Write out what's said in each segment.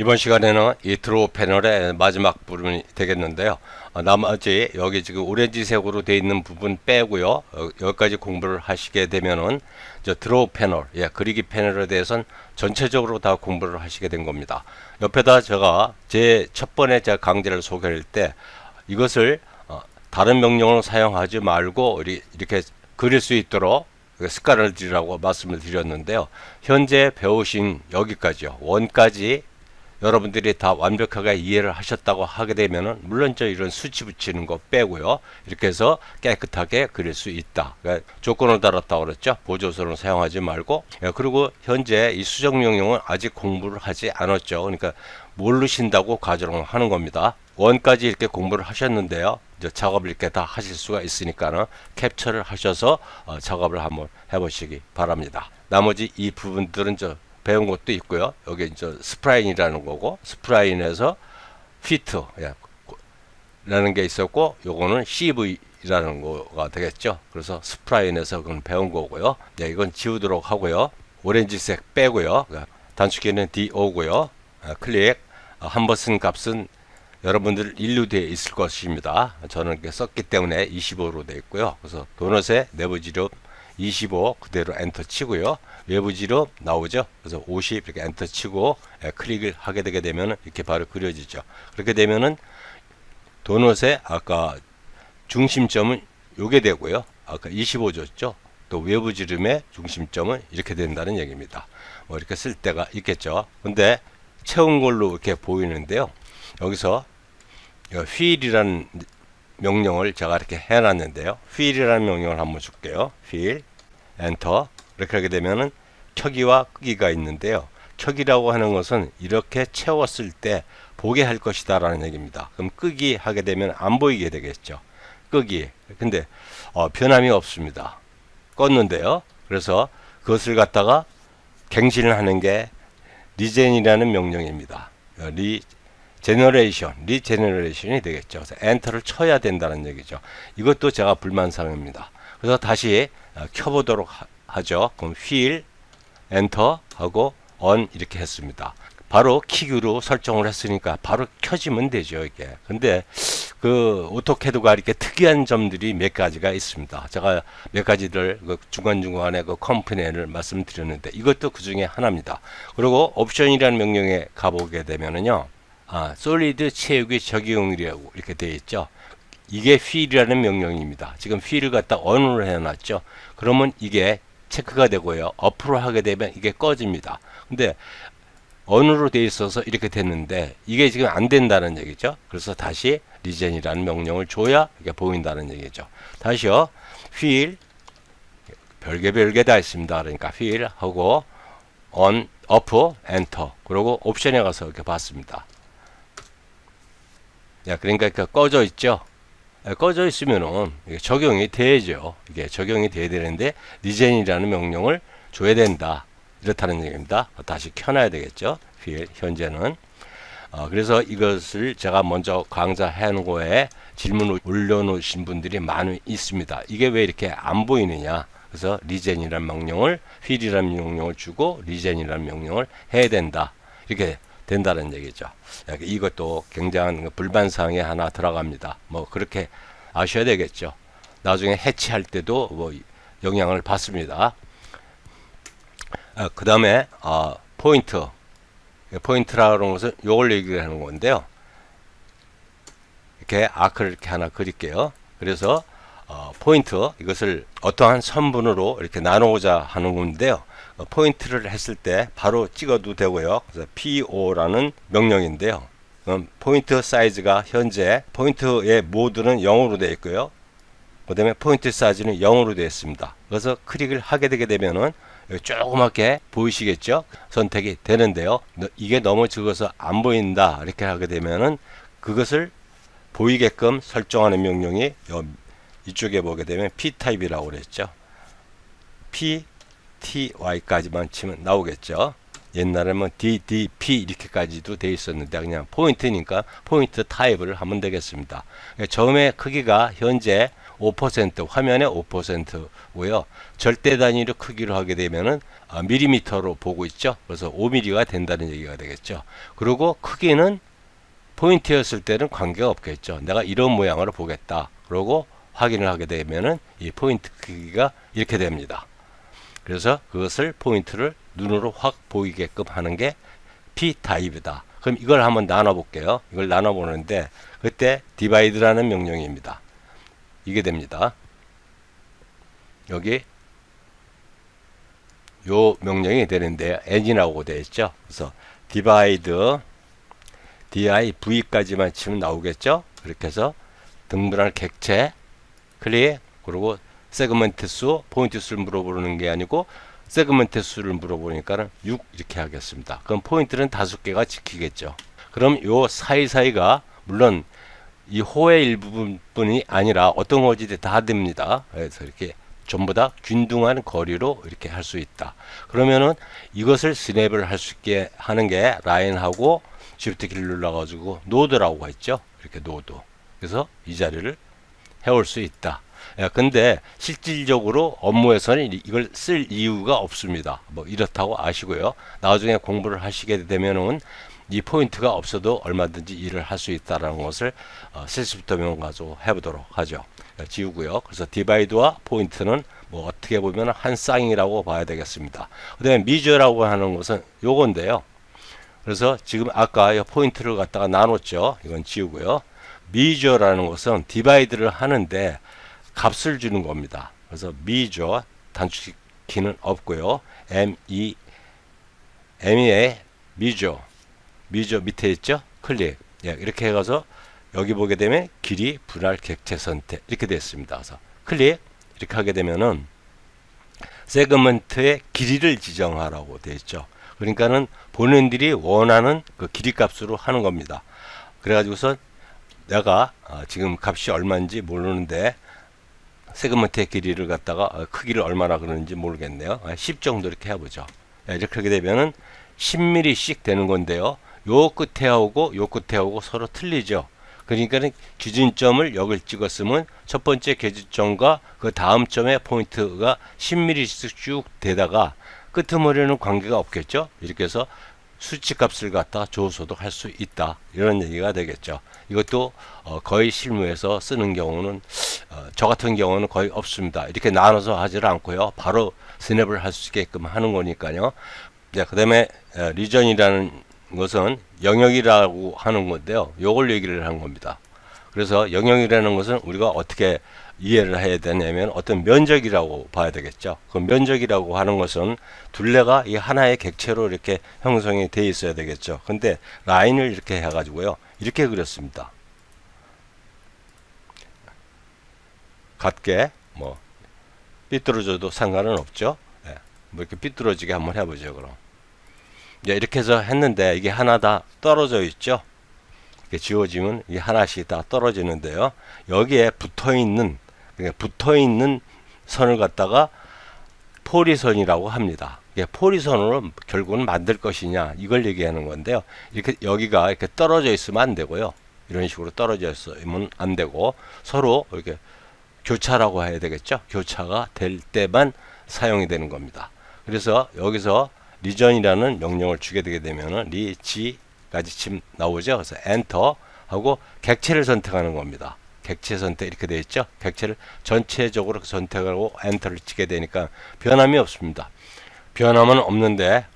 이번 시간에는 이 드로우 패널의 마지막 부분이 되겠는데요. 어, 나머지 여기 지금 오렌지색으로 되어 있는 부분 빼고요. 어, 여기까지 공부를 하시게 되면은 저 드로우 패널, 예, 그리기 패널에 대해서는 전체적으로 다 공부를 하시게 된 겁니다. 옆에다 제가 제 첫 번에 제가 강좌를 소개할 때 이것을 어, 다른 명령을 사용하지 말고 이렇게 그릴 수 있도록 그 습관을 들이라고 말씀을 드렸는데요. 현재 배우신 여기까지요. 원까지 여러분들이 다 완벽하게 이해를 하셨다고 하게 되면은 물론 저 이런 수치 붙이는 거 빼고요. 이렇게 해서 깨끗하게 그릴 수 있다. 그러니까 조건을 달았다고 그랬죠. 보조선을 사용하지 말고. 예, 그리고 현재 이 수정 명령은 아직 공부를 하지 않았죠. 그러니까 모르신다고 가정을 하는 겁니다. 원까지 이렇게 공부를 하셨는데요. 이제 작업을 이렇게 다 하실 수가 있으니까는 캡처를 하셔서 어, 작업을 한번 해보시기 바랍니다. 나머지 이 부분들은 저 배운 것도 있고요. 여기 이제 스프라인이라는 거고 스프라인에서 피트 예, 라는 게 있었고 요거는 CV라는 거가 되겠죠. 그래서 스프라인에서 그건 배운 거고요. 네, 이건 지우도록 하고요. 오렌지색 빼고요. 그러니까 단축키는 DO고요. 아, 클릭 아, 한번 쓴 값은 여러분들 일루되어 있을 것입니다. 저는 이렇게 썼기 때문에 25로 되어 있고요. 그래서 도넛의 내부 지름 25 그대로 엔터 치고요. 외부 지름 나오죠. 그래서 50 이렇게 엔터 치고 예, 클릭을 하게 되게 되면 이렇게 바로 그려지죠. 그렇게 되면은 도넛의 아까 중심점은 요게 되고요. 아까 25 줬죠. 또 외부 지름의 중심점은 이렇게 된다는 얘기입니다. 뭐 이렇게 쓸 때가 있겠죠. 근데 채운 걸로 이렇게 보이는데요. 여기서 휠이라는 명령을 제가 이렇게 해놨는데요. 휠이라는 명령을 한번 줄게요. 휠, 엔터. 이렇게 하게 되면은 켜기와 끄기가 있는데요. 켜기라고 하는 것은 이렇게 채웠을 때 보게 할 것이다 라는 얘기입니다. 그럼 끄기 하게 되면 안 보이게 되겠죠. 끄기. 근데 어, 변함이 없습니다. 껐는데요. 그래서 그것을 갖다가 갱신을 하는 게 리젠이라는 명령입니다. 어, 리 제너레이션, 리제너레이션이 되겠죠. 그래서 엔터를 쳐야 된다는 얘기죠. 이것도 제가 불만사항입니다. 그래서 다시 어, 켜보도록 하, 하죠. 그럼 휠, 엔터 하고 on 이렇게 했습니다. 바로 킥으로 설정을 했으니까 바로 켜지면 되죠, 이게. 근데 그 오토캐드가 이렇게 특이한 점들이 몇 가지가 있습니다. 제가 몇 가지들 그 중간중간에 그 컴플레인을 말씀드렸는데 이것도 그 중에 하나입니다. 그리고 옵션이라는 명령에 가보게 되면은요. 아, 솔리드 채우기 적용이라고 이렇게 되어 있죠. 이게 휠이라는 명령입니다. 지금 휠을 갖다 on으로 해놨죠. 그러면 이게 체크가 되고요. 어프로 하게 되면 이게 꺼집니다. 근데 on으로 되어 있어서 이렇게 됐는데 이게 지금 안 된다는 얘기죠. 그래서 다시 리젠이라는 명령을 줘야 이게 보인다는 얘기죠. 다시요. 휠 별개 별개 다 있습니다. 그러니까 휠 하고 on 어프 엔터 그리고 옵션에 가서 이렇게 봤습니다. 야, 그러니까 그 꺼져 있죠. 예, 꺼져 있으면은 적용이 되죠. 이게 적용이 돼야 되는데 리젠이라는 명령을 줘야 된다. 이렇다는 얘기입니다. 다시 켜놔야 되겠죠. 휠 현재는 어, 그래서 이것을 제가 먼저 강좌 해놓고에 질문을 올려놓으신 분들이 많이 있습니다. 이게 왜 이렇게 안 보이느냐? 그래서 리젠이라는 명령을 휠이라는 명령을 주고 리젠이라는 명령을 해야 된다. 이렇게 된다는 얘기죠. 예, 이것도 굉장한 그 불만 사항에 하나 들어갑니다. 뭐 그렇게 아셔야 되겠죠. 나중에 해치할 때도 뭐 영향을 받습니다. 아, 그 다음에 아, 포인트 포인트라는 것은 요걸 얘기하는 건데요. 이렇게 아크를 이렇게 하나 그릴게요. 그래서 어, 포인트 이것을 어떠한 선분으로 이렇게 나누고자 하는 건데요. 어, 포인트를 했을 때 바로 찍어도 되고요. 그래서 PO라는 명령인데요. 그럼 포인트 사이즈가 현재 포인트의 모드는 0으로 되어 있고요. 그 다음에 포인트 사이즈는 0으로 되어 있습니다. 그래서 클릭을 하게 되게 되면은 조그맣게 보이시겠죠? 선택이 되는데요. 너- 이게 너무 적어서 안 보인다. 이렇게 하게 되면은 그것을 보이게끔 설정하는 명령이 요 이쪽에 보게 되면 P 타입이라고 그랬죠. P, T, Y까지만 치면 나오겠죠. 옛날에는 뭐 D, D, P 이렇게까지도 돼 있었는데 그냥 포인트니까 포인트 타입을 하면 되겠습니다. 처음에 크기가 현재 5% 화면의 5%고요. 절대 단위로 크기로 하게 되면은 아, 밀리미터로 보고 있죠. 그래서 5mm가 된다는 얘기가 되겠죠. 그리고 크기는 포인트였을 때는 관계가 없겠죠. 내가 이런 모양으로 보겠다. 그러고 확인을 하게 되면은 이 포인트 크기가 이렇게 됩니다. 그래서 그것을 포인트를 눈으로 확 보이게끔 하는 게 P 타입이다. 그럼 이걸 한번 나눠 볼게요. 이걸 나눠 보는데 그때 디바이드라는 명령입니다. 이게 됩니다. 여기 요 명령이 되는데 n이라고 되어 있죠. 그래서 divide div까지만 치면 나오겠죠. 그렇게 해서 등분할 객체 클릭 그리고 세그먼트 수 포인트 수를 물어보는 게 아니고 세그먼트 수를 물어보니까는 6 이렇게 하겠습니다. 그럼 포인트는 다섯 개가 지키겠죠. 그럼 요 사이사이가 물론 이 호의 일부분뿐이 아니라 어떤 거지도 다 됩니다. 그래서 이렇게 전부 다 균등한 거리로 이렇게 할 수 있다. 그러면은 이것을 스냅을 할 수 있게 하는 게 라인하고 쉬프트 키를 눌러가지고 노드라고 했죠. 이렇게 노드. 그래서 이 자리를 해올 수 있다. 야, 근데 실질적으로 업무에서는 이- 이걸 쓸 이유가 없습니다. 뭐 이렇다고 아시고요. 나중에 공부를 하시게 되면은 이 포인트가 없어도 얼마든지 일을 할 수 있다라는 것을 어, 실습부터 명 가지고 해보도록 하죠. 어, 지우고요. 그래서 디바이드와 포인트는 뭐 어떻게 보면 한 쌍이라고 봐야 되겠습니다. 그다음에 미저라고 하는 것은 요건데요. 그래서 지금 아까 이 포인트를 갖다가 나눴죠. 이건 지우고요. 미저라는 것은 디바이드를 하는데 값을 주는 겁니다. 그래서 미저 단축 키는 없고요. M E M의 미저 미저 밑에 있죠? 클릭. 예, 이렇게 해가서 여기 보게 되면 길이 분할 객체 선택 이렇게 됐습니다. 그래서 클릭 이렇게 하게 되면은 세그먼트의 길이를 지정하라고 되어 있죠. 그러니까는 본인들이 원하는 그 길이 값으로 하는 겁니다. 그래가지고서 내가 어, 지금 값이 얼마인지 모르는데 세그먼트의 길이를 갖다가 어, 크기를 얼마나 그러는지 모르겠네요. 아, 10 정도 이렇게 해보죠. 예, 이렇게 하게 되면은 10mm씩 되는 건데요. 요 끝에 하고 요 끝에 하고 서로 틀리죠. 그러니까 는 기준점을 여길 찍었으면 첫 번째 기준점과 그 다음 점의 포인트가 10mm씩 쭉 되다가 끄트머리는 관계가 없겠죠. 이렇게 해서 수치 값을 갖다 줘서도 할수 있다. 이런 얘기가 되겠죠. 이것도 어, 거의 실무에서 쓰는 경우는 어, 저 같은 경우는 거의 없습니다. 이렇게 나눠서 하질 않고요. 바로 스냅을 할 수 있게끔 하는 거니까요. 자, 그다음에 에, 리전이라는 것은 영역이라고 하는 건데요. 요걸 얘기를 하는 겁니다. 그래서 영역이라는 것은 우리가 어떻게 이해를 해야 되냐면 어떤 면적이라고 봐야 되겠죠. 그 면적이라고 하는 것은 둘레가 이 하나의 객체로 이렇게 형성이 돼 있어야 되겠죠. 근데 라인을 이렇게 해가지고요. 이렇게 그렸습니다. 같게 뭐 삐뚤어져도 상관은 없죠. 예, 뭐 이렇게 삐뚤어지게 한번 해보죠. 그럼 이제 이렇게 해서 했는데 이게 하나 다 떨어져 있죠. 지워지면 이 하나씩 다 떨어지는데요. 여기에 붙어 있는 붙어 있는 선을 갖다가 포리선이라고 합니다. 포리선으로 결국은 만들 것이냐 이걸 얘기하는 건데요. 이렇게 여기가 이렇게 떨어져 있으면 안 되고요. 이런 식으로 떨어져 있으면 안 되고 서로 이렇게 교차라고 해야 되겠죠. 교차가 될 때만 사용이 되는 겁니다. 그래서 여기서 리전이라는 명령을 주게 되게 되면은 리지 까지 지금 나오죠. 그래서 엔터 하고 객체를 선택하는 겁니다. 객체 선택 이렇게 되어 있죠. 객체를 전체적으로 선택하고 엔터를 치게 되니까 변함이 없습니다. 변함은 없는데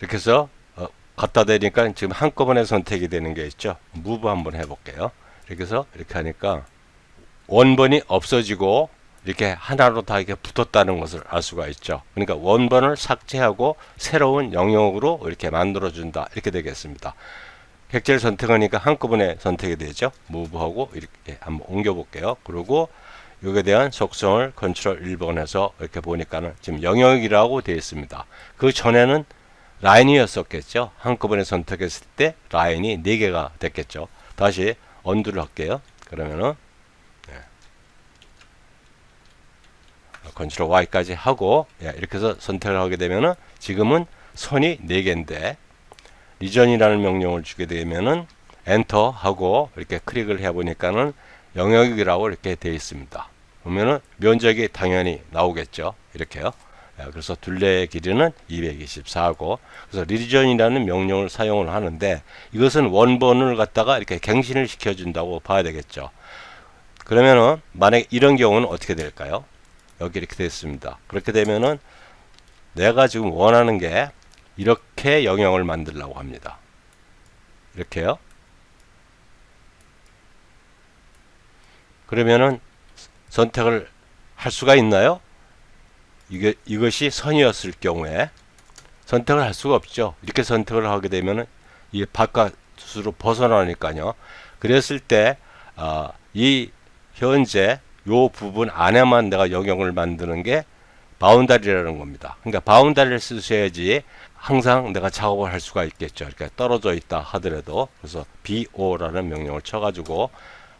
이렇게 해서 어, 갖다 대니까 지금 한꺼번에 선택이 되는 게 있죠. 무브 한번 해볼게요. 이렇게 해서 이렇게 하니까 원본이 없어지고 이렇게 하나로 다 이렇게 붙었다는 것을 알 수가 있죠. 그러니까 원본을 삭제하고 새로운 영역으로 이렇게 만들어 준다. 이렇게 되겠습니다. 객체를 선택하니까 한꺼번에 선택이 되죠. 무브하고 이렇게 한번 옮겨 볼게요. 그리고 여기에 대한 속성을 컨트롤 1번에서 이렇게 보니까는 지금 영역이라고 되어 있습니다. 그 전에는 라인이었었겠죠. 한꺼번에 선택했을 때 라인이 4개가 됐겠죠. 다시 언두를 할게요. 그러면은 컨트롤 Y까지 하고 예, 이렇게 해서 선택을 하게 되면은 지금은 선이 4개인데 리전이라는 명령을 주게 되면은 엔터 하고 이렇게 클릭을 해 보니까는 영역이라고 이렇게 되어 있습니다. 그러면은 면적이 당연히 나오겠죠. 이렇게요. 예, 그래서 둘레의 길이는 224고 그래서 리전이라는 명령을 사용을 하는데 이것은 원본을 갖다가 이렇게 갱신을 시켜준다고 봐야 되겠죠. 그러면은 만약 이런 경우는 어떻게 될까요? 여기 이렇게 됐습니다. 그렇게 되면은 내가 지금 원하는 게 이렇게 영역을 만들려고 합니다. 이렇게요. 그러면은 선택을 할 수가 있나요? 이게 이것이 선이었을 경우에 선택을 할 수가 없죠. 이렇게 선택을 하게 되면은 이 바깥으로 벗어나니까요. 그랬을 때, 아, 이 현재 요 부분 안에만 내가 영역을 만드는 게 바운다리라는 겁니다. 그러니까 바운다리를 쓰셔야지 항상 내가 작업을 할 수가 있겠죠. 이렇게 떨어져 있다 하더라도 그래서 BO라는 명령을 쳐가지고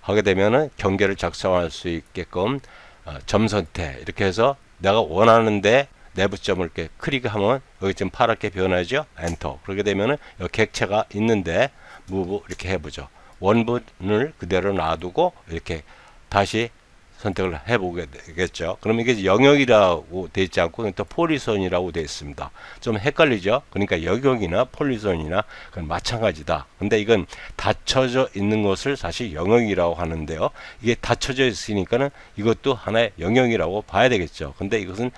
하게 되면은 경계를 작성할 수 있게끔 어, 점 선택 이렇게 해서 내가 원하는데 내부점을 이렇게 클릭하면 여기 지금 파랗게 변하죠. 엔터. 그렇게 되면은 여기 객체가 있는데 무브 이렇게 해보죠. 원본을 그대로 놔두고 이렇게 다시 선택을 해보게 되겠죠. 그럼 이게 영역이라고 되어 있지 않고 또 폴리선이라고 되어 있습니다. 좀 헷갈리죠. 그러니까 영역이나 폴리선이나 그건 마찬가지다. 근데 이건 닫혀져 있는 것을 사실 영역이라고 하는데요. 이게 닫혀져 있으니까는 이것도 하나의 영역이라고 봐야 되겠죠. 근데 이것은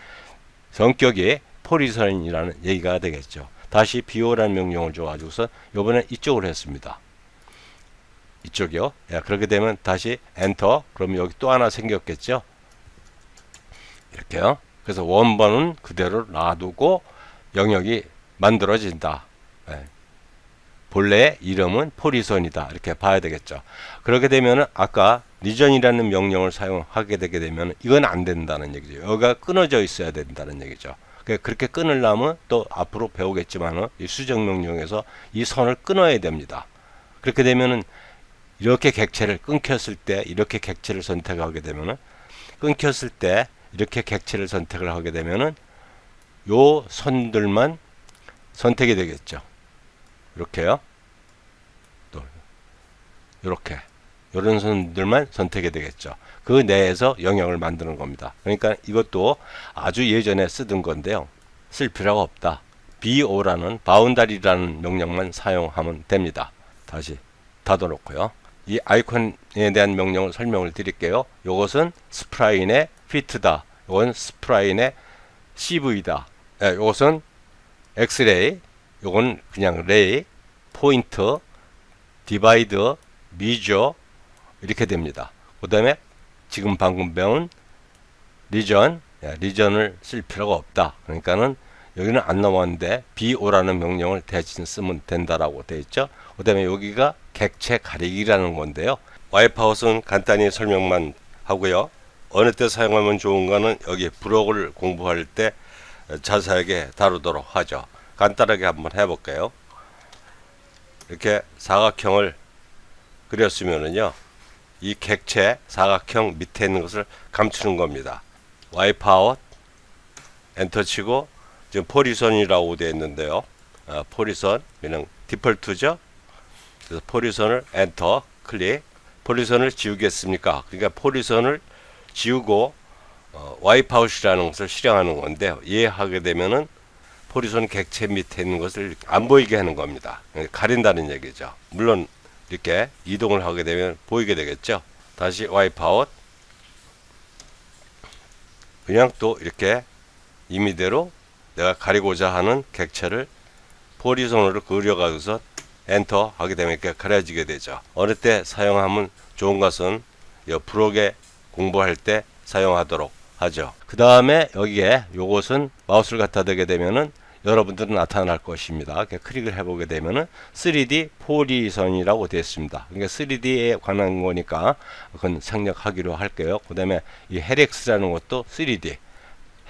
성격이 폴리선이라는 얘기가 되겠죠. 다시 비오라는 명령을 줘가지고서 요번에 이쪽으로 했습니다. 이쪽이요. 예, 그렇게 되면 다시 엔터. 그럼 여기 또 하나 생겼겠죠. 이렇게요. 그래서 원본은 그대로 놔두고 영역이 만들어진다. 예. 본래의 이름은 포리선이다. 이렇게 봐야 되겠죠. 그렇게 되면은 아까 리전이라는 명령을 사용하게 되게 되면 이건 안 된다는 얘기죠. 여기가 끊어져 있어야 된다는 얘기죠. 그- 그렇게 끊으려면 또 앞으로 배우겠지만은 이 수정 명령에서 이 선을 끊어야 됩니다. 그렇게 되면은 이렇게 객체를 끊겼을 때 이렇게 객체를 선택하게 되면은 끊겼을 때 이렇게 객체를 선택을 하게 되면은 요 선들만 선택이 되겠죠. 이렇게요. 또 이렇게 이런 선들만 선택이 되겠죠. 그 내에서 영역을 만드는 겁니다. 그러니까 이것도 아주 예전에 쓰던 건데요. 쓸 필요가 없다. BO라는 바운다리라는 명령만 사용하면 됩니다. 다시 닫아놓고요. 이 아이콘에 대한 명령을 설명을 드릴게요. 이것은 스프라인의 피트다. 이건 스프라인의 CV다. 예, 이것은 엑스레이, 이건 그냥 레이, 포인트, 디바이드, 미저 이렇게 됩니다. 그 다음에 지금 방금 배운 리전, 예, 리전을 쓸 필요가 없다. 그러니까는 여기는 안 나왔는데 BO라는 명령을 대신 쓰면 된다라고 되어 있죠. 그 다음에 여기가 객체 가리기라는 건데요. 와이파웃은 간단히 설명만 하고요. 어느 때 사용하면 좋은가는 여기 브록을 공부할 때 자세하게 다루도록 하죠. 간단하게 한번 해볼게요. 이렇게 사각형을 그렸으면은요. 이 객체 사각형 밑에 있는 것을 감추는 겁니다. 와이파웃 엔터 치고 지금 포리선이라고 되어 있는데요. 아, 포리선 그냥 디폴트죠. 그래서 포리선을 엔터 클릭. 포리선을 지우겠습니까? 그러니까 포리선을 지우고 어, 와이파웃이라는 것을 실행하는 건데 이해하게 되면은 포리선 객체 밑에 있는 것을 안 보이게 하는 겁니다. 가린다는 얘기죠. 물론 이렇게 이동을 하게 되면 보이게 되겠죠. 다시 와이파웃 그냥 또 이렇게 임의대로 내가 가리고자 하는 객체를 포리선으로 그려가지고서 엔터 하게 되면 이렇게 가려지게 되죠. 어느 때 사용하면 좋은 것은 이 브록에 공부할 때 사용하도록 하죠. 그 다음에 여기에 요것은 마우스를 갖다 대게 되면은 여러분들은 나타날 것입니다. 이렇게 클릭을 해보게 되면은 3D 포리선이라고 되어 있습니다. 그러니까 3D에 관한 거니까 그건 생략하기로 할게요. 그 다음에 이 헬엑스라는 것도 3D.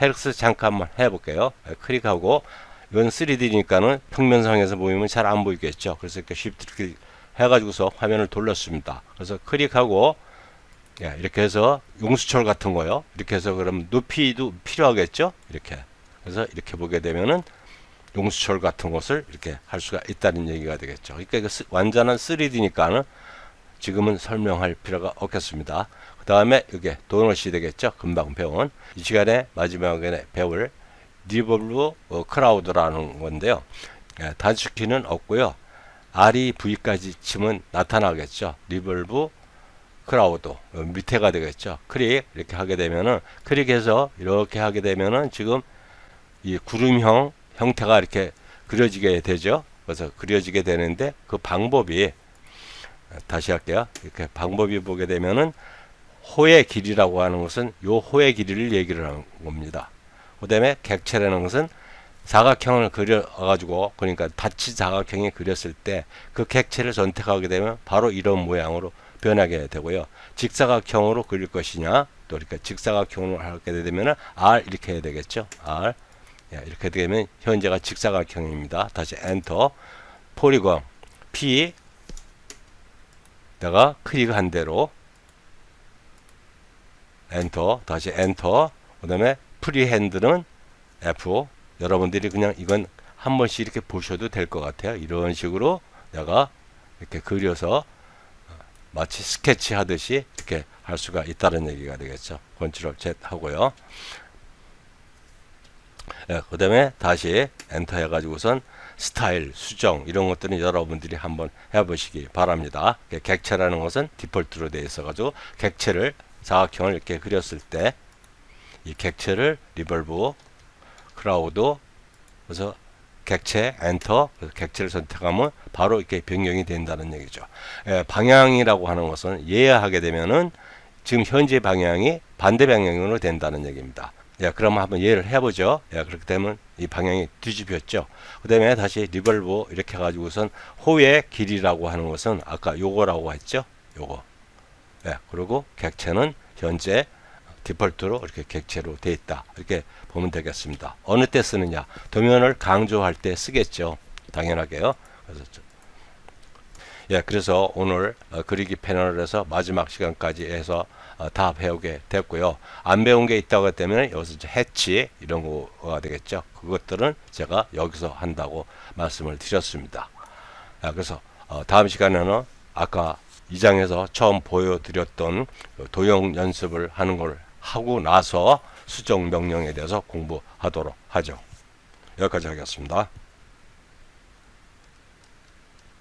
헬엑스 잠깐 한번 해볼게요. 네, 클릭하고 이건 3D니까는 평면상에서 보이면 잘 안 보이겠죠. 그래서 이렇게 Shift 클릭 해가지고서 화면을 돌렸습니다. 그래서 클릭하고 예, 이렇게 해서 용수철 같은 거요. 이렇게 해서 그럼 높이도 필요하겠죠. 이렇게 그래서 이렇게 보게 되면은 용수철 같은 것을 이렇게 할 수가 있다는 얘기가 되겠죠. 그러니까 이거 스- 완전한 3D니까는 지금은 설명할 필요가 없겠습니다. 그 다음에 이게 도넛이 되겠죠. 금방 배운. 이 시간에 마지막에 배울 리볼브 어, 크라우드라는 건데요. 예, 단축키는 없고요. R이 V까지 치면 나타나겠죠. 리볼브 크라우드 어, 밑에가 되겠죠. 클릭 이렇게 하게 되면은 클릭해서 이렇게 하게 되면은 지금 이 구름형 형태가 이렇게 그려지게 되죠. 그래서 그려지게 되는데 그 방법이 다시 할게요. 이렇게 방법이 보게 되면은 호의 길이라고 하는 것은 요 호의 길이를 얘기를 하는 겁니다. 그다음에 객체라는 것은 사각형을 그려 가지고 그러니까 밭이 사각형이 그렸을 때 그 객체를 선택하게 되면 바로 이런 모양으로 변하게 되고요. 직사각형으로 그릴 것이냐 또 이렇게 직사각형으로 하게 되면은 R 이렇게 해야 되겠죠. R. 예, 이렇게 되면 현재가 직사각형입니다. 다시 엔터. 포리곤 P. 내가 클릭한 대로. 엔터. 다시 엔터. 그 다음에 프리핸드는 F 여러분들이 그냥 이건 한 번씩 이렇게 보셔도 될 것 같아요. 이런 식으로 내가 이렇게 그려서 어, 마치 스케치 하듯이 이렇게 할 수가 있다는 얘기가 되겠죠. 컨트롤 Z 하고요. 예, 그 다음에 다시 엔터 해가지고선 스타일, 수정 이런 것들은 여러분들이 한번 해보시기 바랍니다. 객체라는 것은 디폴트로 되어 있어가지고 객체를 사각형을 이렇게 그렸을 때 이 객체를 리벌브 크라우드 그래서 객체 엔터 그래서 객체를 선택하면 바로 이렇게 변경이 된다는 얘기죠. 예, 방향이라고 하는 것은 예하게 되면은 지금 현재 방향이 반대 방향으로 된다는 얘기입니다. 예, 그럼 한번 예를 해보죠. 예, 그렇게 되면 이 방향이 뒤집혔죠. 그 다음에 다시 리벌브 이렇게 해가지고선 호의 길이라고 하는 것은 아까 요거라고 했죠. 요거. 예, 그리고 객체는 현재 디폴트로 이렇게 객체로 돼 있다. 이렇게 보면 되겠습니다. 어느 때 쓰느냐? 도면을 강조할 때 쓰겠죠. 당연하게요. 그래서 저- 예, 그래서 오늘 어, 그리기 패널에서 마지막 시간까지 해서 어, 다 배우게 됐고요. 안 배운 게 있다고 했다면 여기서 해치 이런 거가 되겠죠. 그것들은 제가 여기서 한다고 말씀을 드렸습니다. 아, 그래서 어, 다음 시간에는 아까 2장에서 처음 보여드렸던 그 도형 연습을 하는 걸 하고 나서 수정 명령에 대해서 공부하도록 하죠. 여기까지 하겠습니다.